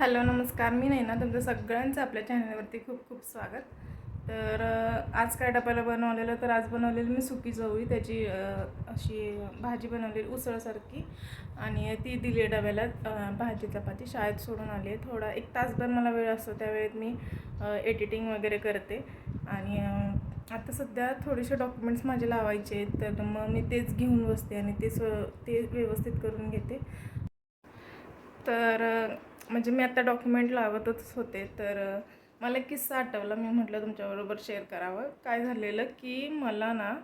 Hello नमस्कार. मी नाही ना तुमचं सगळ्यांचं आपल्या चॅनलवरती खूप खूप स्वागत. तर आज काय डब्याला बनवलेलं? तर आज बनवलेली मी सुकी चवळी. त्याची अशी भाजी बनवलेली उसळसारखी. आणि ती दिली आहे डब्याला भाजी चपाती. शाळेत सोडून आली आहे थोडा एक तासभर मला वेळ असतो. त्यावेळेत मी एडिटिंग वगैरे करते. आणि आता सध्या थोडेसे डॉक्युमेंट्स माझे लावायचे आहेत. तर मग मी तेच घेऊन बसते आणि ते स्व ते व्यवस्थित करून घेते. तर म्हणजे मी आता डॉक्युमेंट लावतच होते तर मला एक किस्सा आठवला. मी म्हटलं तुमच्याबरोबर शेअर करावं. काय झालेलं की मला ना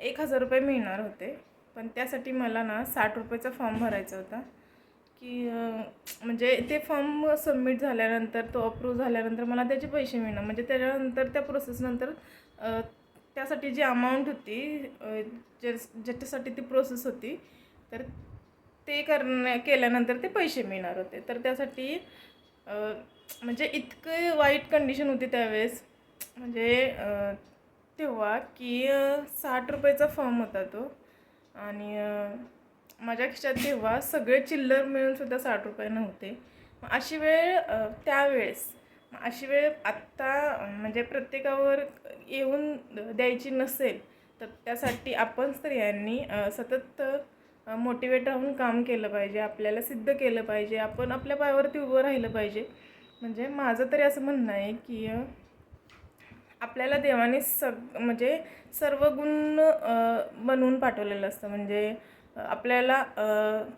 एक हजार रुपये मिळणार होते. पण त्यासाठी मला ना साठ रुपयाचा फॉर्म भरायचा होता. की म्हणजे ते फॉर्म सबमिट झाल्यानंतर तो अप्रूव्ह झाल्यानंतर मला त्याचे पैसे मिळणार. म्हणजे त्याच्यानंतर त्या प्रोसेसनंतर त्यासाठी जी अमाऊंट होती ज्या ज्याच्यासाठी ती प्रोसेस होती तर ते करण्या केल्यानंतर ते पैसे मिळणार होते. तर त्यासाठी म्हणजे इतकं वाईट कंडिशन होती त्यावेळेस. म्हणजे तेव्हा की साठ रुपयाचा फॉर्म होता तो. आणि माझ्या खिशात तेव्हा सगळे चिल्लर मिळूनसुद्धा साठ रुपये नव्हते. मग अशी वेळ त्यावेळेस मग अशी वेळ आत्ता म्हणजे प्रत्येकावर येऊन द्यायची नसेल तर त्यासाठी आपण स्त्रियांनी सतत मोटिवेट राहून काम केलं पाहिजे आपल्याला सिद्ध केलं पाहिजे आपण आपल्या पायावरती उभं राहिलं पाहिजे. म्हणजे माझं तरी असं म्हणणं आहे की आपल्याला देवाने सग म्हणजे सर्व गुण बनवून पाठवलेलं असतं. म्हणजे आपल्याला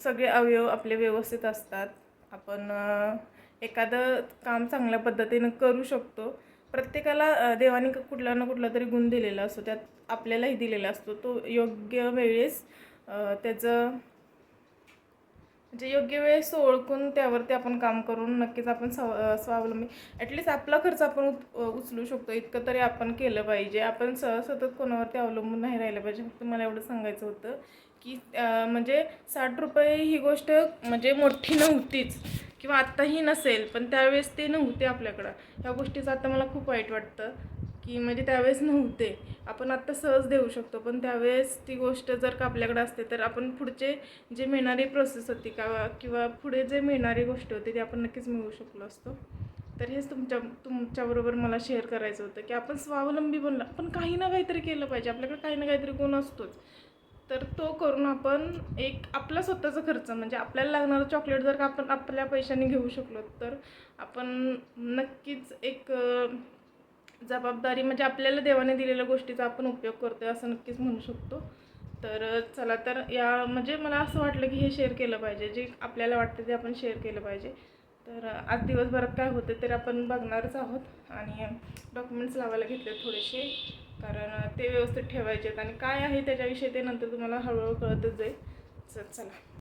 सगळे अवयव आपले व्यवस्थित असतात. आपण एखादं काम चांगल्या पद्धतीनं करू शकतो. प्रत्येकाला देवाने कुठला ना कुठला तरी गुण दिलेला असतो. त्यात आपल्यालाही दिलेला असतो. तो योग्य वेळेस त्याचं म्हणजे योग्य वेळेस ओळखून त्यावरती आपण काम करून नक्कीच आपण स्व स्वावलंबी ॲटलिस्ट आपला खर्च आपण उत उचलू शकतो. इतकं तरी आपण केलं पाहिजे. आपण स सतत कोणावरती अवलंबून नाही राहिलं पाहिजे. फक्त मला एवढं सांगायचं होतं की म्हणजे साठ रुपये ही गोष्ट म्हणजे मोठी नव्हतीच किंवा आत्ताही नसेल पण त्यावेळेस ते नव्हते आपल्याकडं. ह्या गोष्टीचं आता मला खूप वाईट वाटतं. की म्हणजे त्यावेळेस नव्हते. आपण आत्ता सहज देऊ शकतो पण त्यावेळेस ती गोष्ट जर का आपल्याकडे असते तर आपण पुढचे जे मिळणारी प्रोसेस होती का किंवा पुढे जे मिळणारी गोष्ट होती ती आपण नक्कीच मिळू शकलो असतो. तर हेच तुमच्या तुमच्याबरोबर मला शेअर करायचं होतं की आपण स्वावलंबी बनला पण काही ना काहीतरी केलं पाहिजे आपल्याकडे काही ना काहीतरी गुण असतोच. तर तो करून आपण एक आपला स्वतःचा खर्च म्हणजे आपल्याला लागणारं चॉकलेट जर का आपण आपल्या पैशाने घेऊ शकलो तर आपण नक्कीच एक जबाबदारी म्हणजे आपल्याला देवाने दिलेल्या गोष्टीचा आपण उपयोग करतोय असं नक्कीच म्हणू शकतो. तर चला तर या म्हणजे मला असं वाटलं की हे शेअर केलं पाहिजे. जे आपल्याला वाटतं ते आपण शेअर केलं पाहिजे. तर आज दिवसभरात काय होते तर आपण बघणारच आहोत. आणि डॉक्युमेंट्स लावायला घेतले थोडेसे. कारण ते व्यवस्थित ठेवायचे आहेत आणि काय आहे त्याच्याविषयी ते नंतर तुम्हाला हळूहळू कळतच जाईल. चल चला.